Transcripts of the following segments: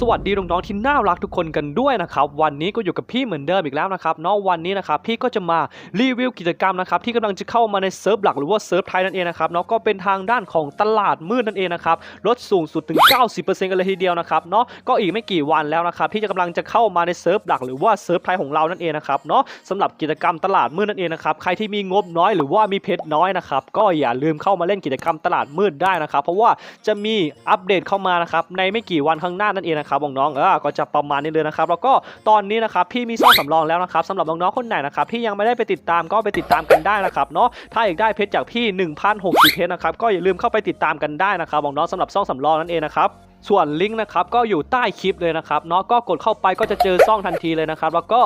สวัสดีน้องๆที่น่ารักทุกคนกันด้วยนะครับวันนี้ก็อยู่กับพี่เหมือนเดิมอีกแล้วนะครับเนาะวันนี้นะครับพี่ก็จะมารีวิวกิจกรรมนะครับที่กำลังจะเข้ามาในเซิร์ฟหลักหรือว่าเซิร์ฟไทยนั่นเองนะครับเนาะก็เป็นทางด้านของตลาดมืดนั่นเองนะครับลดสูงสุดถึง 90%กันเลยทีเดียวนะครับเนาะก็อีกไม่กี่วันแล้วนะครับที่จะกำลังจะเข้ามาในเซิร์ฟหลักหรือว่าเซิร์ฟไทยของเรานั่นเองนะครับเนาะสำหรับกิจกรรมตลาดมืดนั่นเองนะครับใครที่มีงบน้อยหรือว่ามีเพชรน้อยนะครับก็อย่าลืมเข้ามาเล่นกิจกรรมตลาดมืดได้นะครับเพราะว่าจะมีอัปเดตเข้ามานะครับในไม่กี่วันข้างหน้านั่นเองนะครับน้องๆเออก็จะประมาณนี้เลยนะครับแล้วก็ตอนนี้นะครับพี่มีซ่องสำรองแล้วนะครับสำหรับน้องๆคนไหนนะครับที่ยังไม่ได้ไปติดตามก็ไปติดตามกันได้นะครับเนาะถ้าอยากได้เพชรจากพี่ 1,060เพชรนะครับก็อย่าลืมเข้าไปติดตามกันได้นะครับน้องๆสำหรับซ่องสำรองนั่นเองนะครับส่วนลิงก์นะครับก็อยู่ใต้คลิปเลยนะครับเนาะก็กดเข้าไปก็จะเจอซ่องทันทีเลยนะครับแล้วก็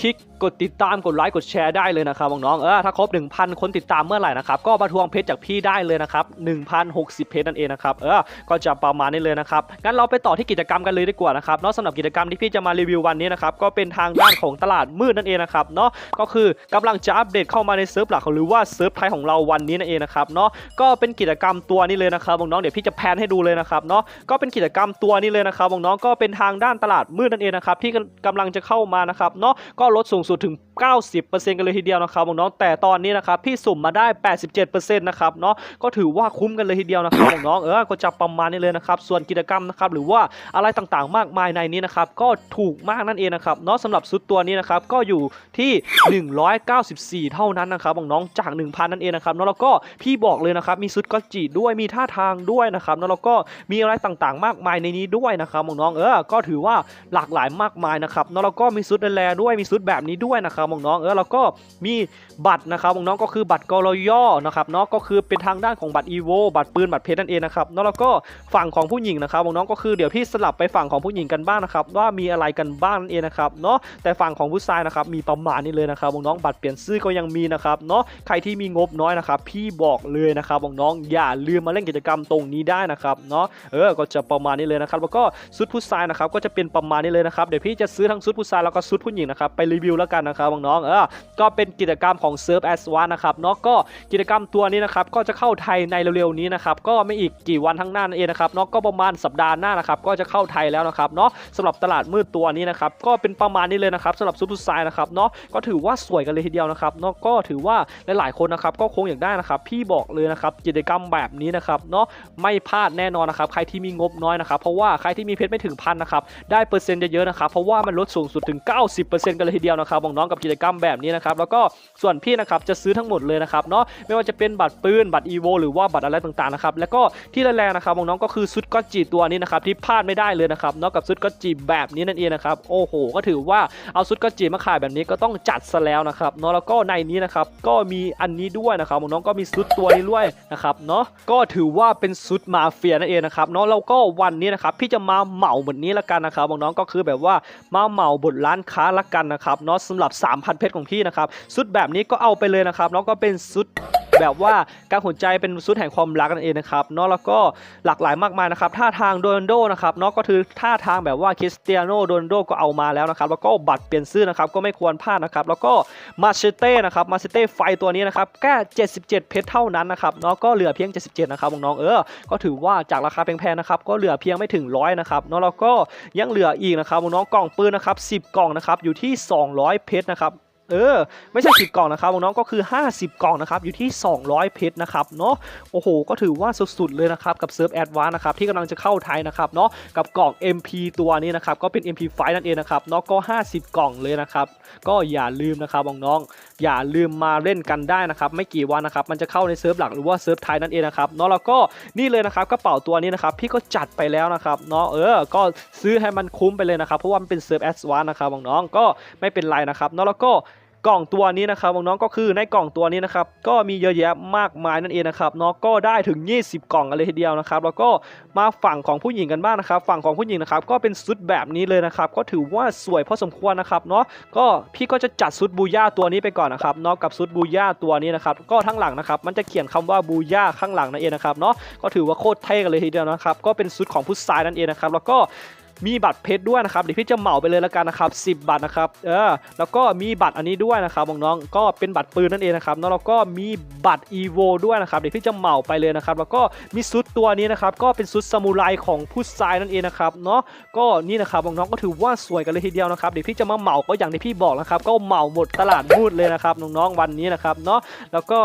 คลิกกดติดตามกดไลค์กดแชร์ได้เลยนะครับน้องๆเออถ้าครบ 1,000 คนติดตามเมื่อไหร่นะครับก็มาทวงเพชรจากพี่ได้เลยนะครับ1,060 เพชรนั่นเองนะครับเออก็จะประมาณนี้เลยนะครับงั้นเราไปต่อที่กิจกรรมกันเลยดีกว่านะครับเนาะสำหรับกิจกรรมที่พี่จะมารีวิววันนี้นะครับก็เป็นทางด้านของตลาดมืดนั่นเองนะครับเนาะก็คือกำลังจะอัปเดตเข้ามาในเซิร์ฟหลักหรือว่าเซิร์ฟไทยของเราวันนี้นั่นเองนะครับเนาะก็เป็นกิจกรรมตัวนี้เลยนะครับน้องๆเดี๋ยวพี่จะแพนให้ดูเลยนะครับเนาะก็เป็นกิจกรรมตัวนี้เลยนะครับน้องๆก็เป็นทางด้านตลาดมืดนั่นเองนะครับที่กำลังจะเข้ามานะครับเนาะก็ลดสูงสุดถึง 90%กันเลยทีเดียวนะครับน้องแต่ตอนนี้นะครับพี่สุ่มมาได้ 87%นะครับเนาะก็ถือว่าคุ้มกันเลยทีเดียวนะครับน้องเออก็จะประมาณนี้เลยนะครับส่วนกิจกรรมนะครับหรือว่าอะไรต่างๆ มากมายในนี้นะครับก็ถูกมากนั่นเองนะครับเนาะสำหรับชุดตัวนี้นะครับก็อยู่ที่ 194 เท่านั้นนะครับน้องจาก 1,000 นั่นเองนะครับเนาะแล้วก็พี่บอกเลยนะครับมีชุดก็จีด้วยมีท่าทางด้วยนะครับเนาะแล้วก็มีอะไรต่างๆ มากมายในนี้ด้วยนะครับน้องเออก็ถือว่าหลากหลายมากมายนะครับเนาะแล้วก็มีชุดแลด้วยมีชุดแบบนี้ด้วยนะครับน้องๆเออแล้วก็มีบัตรนะครับน้องๆก็คือบัตรกรย่อนะครับเนาะก็คือเป็นทางด้านของบัตรอีโวบัตรปืนบัตรเพชรนั่นเองนะครับเนาะแล้วก็ฝั่งของผู้หญิงนะครับน้องๆก็คือเดี๋ยวพี่สลับไปฝั่งของผู้หญิงกันบ้างนะครับว่ามีอะไรกันบ้างนั่นเองนะครับเนาะแต่ฝั่งของผู้ชายนะครับมีประมาณนี้เลยนะครับน้องๆบัตรเปลี่ยนชื่อก็ยังมีนะครับเนาะใครที่มีงบน้อยนะครับพี่บอกเลยนะครับน้องๆอย่าลืมมาเล่นกิจกรรมตรงนี้ได้นะครับเนาะเออก็จะประมาณนี้เลยนะครับแล้วก็ชุดผู้ชายนะครับก็จะเป็นประมาณนี้เลยนะครับเดี๋ยวพี่จะซื้อทั้งชุดผู้ชายแล้วก็ชุดผู้หญิงนะครับไปรีวิวแล้วกันนะครับน้องๆเออก็เป็นกิจกรรมของเซิร์ฟแอสวานะครับเนาะก็กิจกรรมตัวนี้นะครับก็จะเข้าไทยในเร็วๆนี้นะครับก็ไม่อีกกี่วันข้างหน้านั่นเองนะครับเนาะก็ประมาณสัปดาห์หน้านะครับก็จะเข้าไทยแล้วนะครับเนาะสำหรับตลาดมืดตัวนี้นะครับก็เป็นประมาณนี้เลยนะครับสำหรับซุปเปอร์ไซน์นะครับเนาะก็ถือว่าสวยกันเลยทีเดียวนะครับเนาะก็ถือว่าหลายๆคนนะครับก็คงอยากได้นะครับพี่บอกเลยนะครับกิจกรรมแบบนี้นะครับเนาะไม่พลาดแน่นอนนะครับใครที่มีงบน้อยนะครับเพราะว่าใครที่มีเพชรไม่ถึงพันนะครับได้เปอร์เซ็นต์เยอะๆนะครับเพราะว่ามันลดสูงสุดถึง 90%กันเลยทีเดียวนะครับน้องๆกับกิจกรรมแบบนี้นะครับแล้วก็ส่วนพี่นะครับจะซื้อทั้งหมดเลยนะครับเนาะไม่ว่าจะเป็นบัตรปืนบัตรอีโวหรือว่าบัตรอะไรต่างๆนะครับแล้วก็ที่แรงๆนะครับน้องๆก็คือซุดก็จีตัวนี้นะครับที่พลาดไม่ได้เลยนะครับเนาะกับซุดก็จีแบบนี้นั่นเองนะครับโอ้โห ก็ถือว่าเอาซุดก็จีมาขายแบบนี้ก็ต้องจัดซะแล้วนะครับเนาะแล้วก็ในนี้นะครับก็มีอันนี้ด้วยนะครับน้องก็มีซุดตัวนี้ด้วยนะครับเนาะก็ถือว่าเป็นซุดมาเฟียนั่นเองนะครับเนาะแล้วก็วันนี้นะครับพี่จะมาเหมาเหมือนนี้ละกันนะครับน้องก็คือแบบว่ามาเหมาบทร้านค้าละกันนะครับเนาะสำหรับ 3,000 เพชรของพี่นะครับ สุดแบบนี้ก็เอาไปเลยนะครับเนาะก็เป็นสุด แบบว่าการหัวใจเป็นซุดแห่งความรักนั่นเองนะครับเนาะแล้วก็หลากหลายมากมายนะครับท่าทางโดนโดนะครับเนาะก็คือท่าทางแบบว่าคริสเตียโนโดนโดก็เอามาแล้วนะครับแล้วก็บัตรเปลี่ยนชื่อนะครับก็ไม่ควรพลาดนะครับแล้วก็มาเชเต้นะครับมาเชเต้ไฟตัวนี้นะครับแค่77 เพชรเท่านั้นนะครับเนาะก็เหลือเพียง 77 นะครับน้องเออก็ถือว่าจากราคาแพงๆนะครับก็เหลือเพียงไม่ถึงร้อยนะครับเนาะแล้วก็ยังเหลืออีกนะครับน้องกล่องปืนนะครับ10 กล่องนะครับอยู่ที่ 200 เพชรนะครับ เออ ไม่ใช่ 10 กล่องนะครับน้องก็คือ 50 กล่องนะครับอยู่ที่ 200 เพชรนะครับเนาะโอ้โห ก็ถือว่าสุดๆเลยนะครับกับเซิร์ฟแอดวานนะครับที่กำลังจะเข้าไทยนะครับเนาะกับกล่อง MP ตัวนี้นะครับก็เป็น MP5 นั่นเองนะครับเนาะก็ 50 กล่องเลยนะครับก็อย่าลืมนะครับน้องๆอย่าลืมมาเล่นกันได้นะครับไม่กี่วันนะครับมันจะเข้าในเซิร์ฟหลักหรือว่าเซิร์ฟไทยนั่นเองนะครับเนาะแล้วก็นี่เลยนะครับกระเป๋าตัวนี้นะครับพี่ก็จัดไปแล้วนะครับเนาะเออก็ซื้อให้มันคุ้มไปเลยนะครับเพราะว่ามันเป็นเซิร์ฟแอดวานนะครับน้องๆก็ไม่เป็นไรนะครับเนาะแล้วก็ กล่องตัวนี้นะครับน้องๆก็คือในกล่องตัวนี้นะครับก็มีเยอะแยะมากมายนั่นเองนะครับเนาะก็ได้ถึง 20 กล่องกันเลยทีเดียวนะครับแล้วก็มาฝั่งของผู้หญิงกันบ้างนะครับฝั่งของผู้หญิงนะครับก็เป็นชุดแบบนี้เลยนะครับก็ถือว่าสวยพอสมควรนะครับเนาะก็พี่ก็จะจัดชุดบูย่าตัวนี้ไปก่อนนะครับเนาะกับชุดบูย่าตัวนี้นะครับก็ทั้งหลังนะครับมันจะเขียนคำว่าบูย่าข้างหลังนั่นเองนะครับเนาะก็ถือว่าโคตรเท่กันเลยทีเดียวนะครับก็เป็นชุดของผู้ชายนั่นเองนะครับแล้วก็ มีบัตรเพชรด้วยนะครับเดี๋ยวพี่จะเหมาไปเลยแล้วกันนะครับ 10 บัตรนะครับเออแล้วก็มีบัตรอันนี้ด้วยนะครับน้องๆก็เป็นบัตรปืนนั่นเองนะครับแล้วก็มีบัตร EVO ด้วยนะครับเดี๋ยวพี่จะเหมาไปเลยนะครับแล้วก็มีชุดตัวนี้นะครับก็เป็นชุดซามูไรของผู้ชายนั่นเองนะครับเนาะก็นี่นะครับน้องๆก็ถือว่าสวยกันเลยทีเดียวนะครับเดี๋ยวพี่จะมาเหมาก็อย่างที่พี่บอกนะครับก็เหมาหมดตลาดมืดเลยนะครับน้องๆวันนี้นะครับเนาะแล้วก็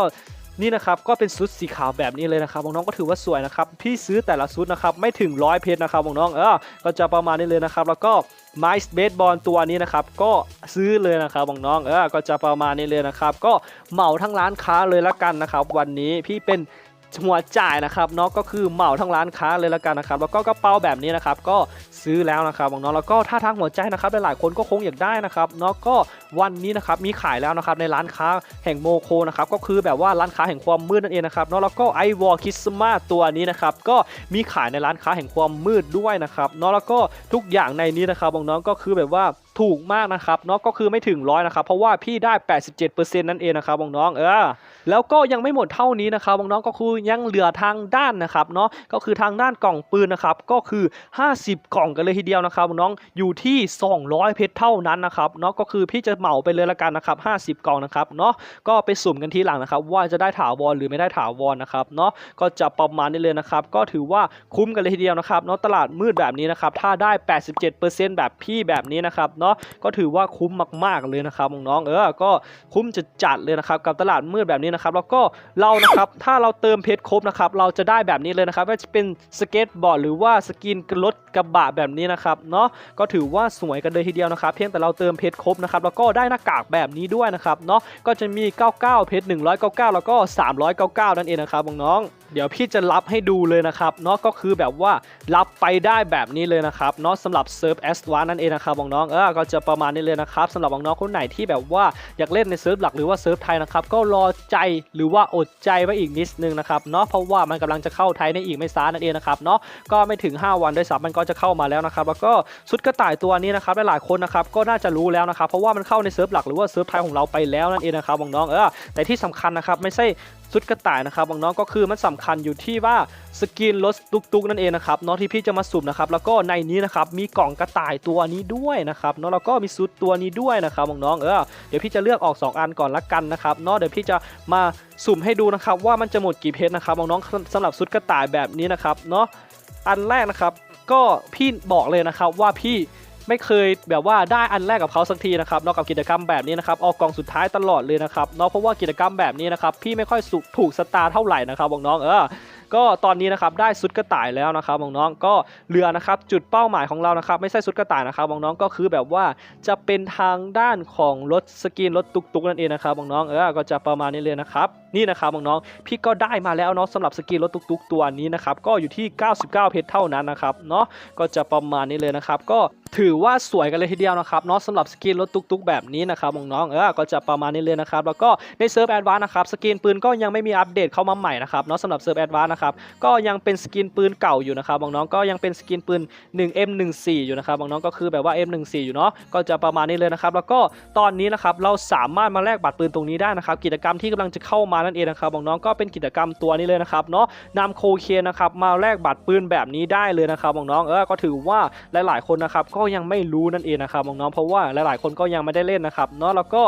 นี่นะครับก็เป็นชุดสีขาวแบบนี้เลยนะครับน้องๆก็ถือว่าสวยนะครับพี่ซื้อแต่ละชุดนะครับไม่ถึงร้อยเพชรนะครับน้องๆเออก็จะประมาณนี้เลยนะครับ แล้วก็ไม้เบสบอลตัวนี้นะครับก็ซื้อเลยนะครับน้องๆเออก็จะประมาณนี้เลยนะครับ ก็เหมาทั้งร้านค้าเลยละกันนะครับ วันนี้พี่เป็นหัวจ่ายนะครับเนาะก็คือเหมาทั้งร้านค้าเลยละกันนะครับแล้วก็กระเป๋าแบบนี้นะครับก็ซื้อแล้วนะครับน้องๆแล้วก็ถ้าทางหัวใจนะครับหลายๆคนก็คงอยากได้นะครับเนาะก็วันนี้นะครับมีขายแล้วนะครับในร้านค้าแห่งโมโคนะครับก็คือแบบว่าร้านค้าแห่งความมืดนั่นเองนะครับเนาะแล้วก็ไอวอลคิสมาตัวนี้นะครับก็มีขายในร้านค้าแห่งความมืดด้วยนะครับเนาะแล้วก็ทุกอย่างในนี้นะครับน้องๆก็คือแบบว่าถูกมากนะครับเนาะก็คือไม่ถึงร้อยนะครับเพราะว่าพี่ได้ 87%นั่นเองนะครับน้องๆเออแล้วก็ยังไม่หมดเท่านี้นะครับน้องๆก็คือยังเหลือทางด้านนะครับเนาะก็คือทางด้านกล่องปืนนะครับก็คือ 50 กล่องกันเลยทีเดียวนะครับน้องอยู่ที่ 200 เพชรเท่านั้นนะครับเนาะก็คือพี่จะเหมาไปเลยละกันนะครับ50กล่องนะครับเนาะก็ไปสุ่มกันทีหลังนะครับว่าจะได้ถาวรหรือไม่ได้ถาวรนะครับเนาะก็จะประมาณนี้เลยนะครับก็ถือว่าคุ้มกันเลยทีเดียวนะครับเนาะตลาดมืดแบบนี้นะครับถ้าได้ 87%แบบพี่แบบนี้นะครับเนาะก็ถือว่าคุ้มมากๆเลยนะครับน้องๆเออก็คุ้มจะจัดเลยนะครับกับตลาดมืดแบบนี้นะครับแล้วก็เรานะครับถ้าเราเติมเพชรครบนะครับเราจะได้แบบนี้เลยนะครับว่าจะเป็นสเก็ตบอร์ดหรือว่าสกินรถกระบะแบบนี้นะครับเนาะก็ถือว่าสวยกันเลยทีเดียวนะครับ เพียงแต่เราเติมเพชรครบนะครับแล้วก็ได้หน้ากากแบบนี้ด้วยนะครับเนาะก็จะมี 99 เพชร199 แล้วก็ 399 นั่นเองนะครับน้องๆเดี๋ยวพี่จะรับให้ดูเลยนะครับเนาะก็คือแบบว่ารับไปได้แบบนี้เลยนะครับเนาะสำหรับเซิร์ฟแอสวานนั่นเองนะครับน้องเออก็จะประมาณนี้เลยนะครับสำหรับน้องคนไหนที่แบบว่าอยากเล่นในเซิร์ฟหลักหรือว่าเซิร์ฟไทยนะครับก็รอใจหรือว่าอดใจไว้อีกนิดนึงนะครับเนาะเพราะว่ามันกำลังจะเข้าไทยในอีกไม่ช้านั่นเองนะครับเนาะก็ไม่ถึง 5 วันด้วยซ้ำมันก็จะเข้ามาแล้วนะครับแล้วก็ชุดกระต่ายตัวนี้นะครับหลายๆคนนะครับก็น่าจะรู้แล้วนะครับเพราะว่ามันเข้าในเซิร์ฟหลักหรือว่าเซิร์ฟไทยของเราไปแล้วนั่นเองนะครับน้องเออแต่ที่สำคัญนะครับไม่ใช่ ชุดกระต่ายนะครับน้องๆก็คือมันสำคัญอยู่ที่ว่าสกินรถตุกๆนั่นเองนะครับเนาะที่พี่จะมาสุ่มนะครับแล้วก็ในนี้นะครับมีกล่องกระต่ายตัวนี้ด้วยนะครับเนาะแล้วก็มีชุดตัวนี้ด้วยนะครับน้องๆเออเดี๋ยวพี่จะเลือกออก 2 อันก่อนละกันนะครับเนาะเดี๋ยวพี่จะมาสุ่มให้ดูนะครับว่ามันจะหมดกี่เพชรนะครับน้องๆสำหรับชุดกระต่ายแบบนี้นะครับเนาะอันแรกนะครับก็พี่บอกเลยนะครับว่าพี่ ไม่เคยแบบว่าได้อันแรกกับเขาสักทีนะครับนอกกับกิจกรรมแบบนี้นะครับออกกองสุดท้ายตลอดเลยนะครับเนาะเพราะว่ากิจกรรมแบบนี้นะครับพี่ไม่ค่อยสุถูกสตาร์เท่าไหร่นะครับน้องเออก็ตอนนี้นะครับได้ซุดกระต่ายแล้วนะครับน้องๆก็เหลือนะครับจุดเป้าหมายของเรานะครับไม่ใช่ซุดกระต่ายนะครับน้องๆก็คือแบบว่าจะเป็นทางด้านของรถสกินรถตุกๆนั่นเองนะครับน้องๆเออก็จะประมาณนี้เลยนะครับ นี่นะครับน้องๆพี่ก็ได้มาแล้วเนาะสำหรับสกินรถตุกๆตัวนี้นะครับก็อยู่ที่ 99 เพชรเท่านั้นนะครับเนาะก็จะประมาณนี้เลยนะครับก็ถือว่าสวยกันเลยทีเดียวนะครับเนาะสำหรับสกินรถตุกๆแบบนี้นะครับน้องๆเออก็จะประมาณนี้เลยนะครับแล้วก็ในเซิร์ฟแอดวานนะครับสกินปืนก็ยังไม่มีอัปเดตเข้ามาใหม่นะครับเนาะสำหรับเซิร์ฟแอดวานนะครับก็ยังเป็นสกินปืนเก่าอยู่นะครับน้องๆก็ยังเป็นสกินปืน 1M14 อยู่นะครับน้องๆก็คือแบบว่า M14 อยู่เนาะก็จะประมาณนี้เลยนะครับแล้วก็ตอนนี้นะครับเราสามารถมาแลกบัตรปืนตรงนี้ได้นะครับกิจกรรมที่กำลังจะเข้ามานั่นเองนะครับน้องๆก็เป็นกิจกรรมตัวนี้เลยนะครับเนาะนำโคเคนนะครับมาแลกบัตรปืนแบบนี้ได้เลยนะครับน้องๆเออก็ถือว่าหลายๆคนนะครับก็ยังไม่รู้นั่นเองนะครับน้องๆเพราะว่าหลายๆคนก็ยังไม่ได้เล่นนะครับเนาะแล้วก็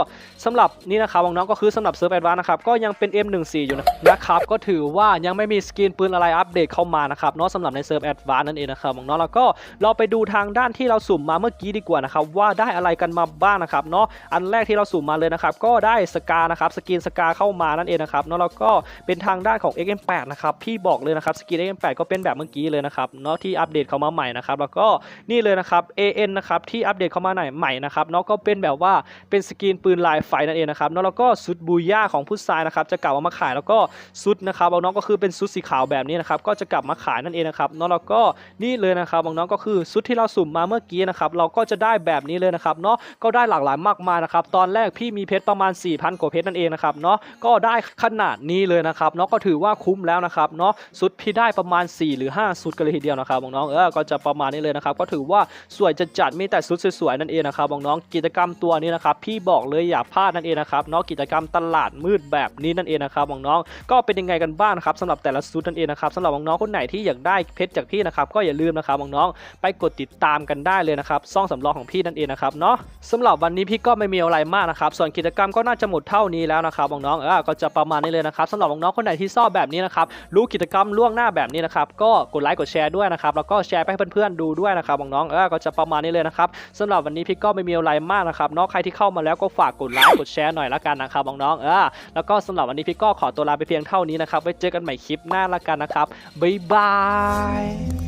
สำหรับนี่นะครับน้องๆก็คือสำหรับเซิร์ฟแอดวานนะครับก็ยังเป็น M14 อยู่นะนะครับก็ถือว่ายังไม่มีสกินปืนอะไรอัปเดตเข้ามานะครับเนาะสำหรับในเซิร์ฟแอดวานนั่นเองนะครับน้องๆแล้วก็เราไปดูทางด้านที่เราสุ่มมาเมื่อกี้ดีกว่านะครับว่าได้อะไรกันมาบ้างนะครับเนาะอันแรกที่เราสุ่มมาเลยนะครับก็ได้สกานะครับสกินสกาเข้ามานั่นเองนะครับเนาะแล้วก็เป็นทางด้านของ XM8 นะครับพี่บอกเลยนะครับสกิน XM8 ก็เป็นแบบเมื่อกี้เลยนะครับเนาะที่อัปเดตเข้ามาใหม่นะครับแล้วก็นี่เลยนะครับ AN นะครับที่อัปเดตเข้ามาใหม่ใหม่นะครับเนาะก็เป็นแบบว่าเป็นสกินปืนลายไฟนั่นเองนะครับเนาะแล้วก็ซุดบูย่าของผู้ชายนะครับจะกลับมาขายแล้วก็ซุดนะครับเอาน้องก็คือเป็นซุดสีขาวแบบนี้นะครับก็จะกลับมาขายนั่นเองนะครับเนาะแล้วก็นี่เลยนะครับบางน้องก็คือซุดที่เราสุ่มมาเมื่อกี้นะครับเราก็จะได้แบบนี้เลยนะครับเนาะก็ได้หลากหลายมากมายนะครับตอนแรกพี่มีเพชรประมาณ 4,000 กว่าเพชรนั่นเองนะครับเนาะก็ได้ขนาดนี้เลยนะครับเนาะก็ถือว่าคุ้มแล้วนะครับเนาะซุดพี่ได้ประมาณ 4 หรือ5ซุดกันเลยทีเดียวนะครับน้องเออก็จะประมาณนี้เลยนะครับก็ถือว่าสวยวยๆจัดๆมีแต่ชุดสวยๆนั่นเองนะครับน้องกิจกรรมตัวนี้นะครับพี่บอกเลยอย่าพลาดนั่นเองนะครับเนาะกิจกรรมตลาดมืดแบบนี้นั่นเองนะครับน้องก็เป็นยังไงกันบ้างครับสำหรับแต่ละชุดนั่นเองนะครับสำหรับน้องคนไหนที่อยากได้เพชรจากพี่นะครับก็อย่าลืมนะครับน้องไปกดติดตามกันได้เลยนะครับซ่องสำรองของพี่นั่นเองนะครับเนาะสำหรับวันนี้พี่ก็ไม่มีอะไรมากนะครับส่วนกิจกรรมก็น่าจะหมดเท่านี้แล้วนะครับน้องเออก็จะประมาณนี้เลยนะครับสำหรับน้องๆคนไหนที่ชอบแบบนี้นะครับรู้กิจกรรมล่วงหน้าแบบนี้นะครับก็กดไลค์กดแชร์ด้วยนะครับแล้วก็แชร์ไปให้เพื่อนๆดูด้วยนะครับน้องๆเออก็จะประมาณนี้เลยนะครับสำหรับวันนี้พี่ก็ไม่มีอะไรมากนะครับเนาะใครที่เข้ามาแล้วก็ฝากกดไลค์กดแชร์หน่อยละกันนะครับน้องๆเออแล้วก็สำหรับวันนี้พี่ก็ขอตัวลาไปเพียงเท่านี้นะครับไว้เจอกันใหม่คลิปหน้าละกันนะครับบ๊ายบาย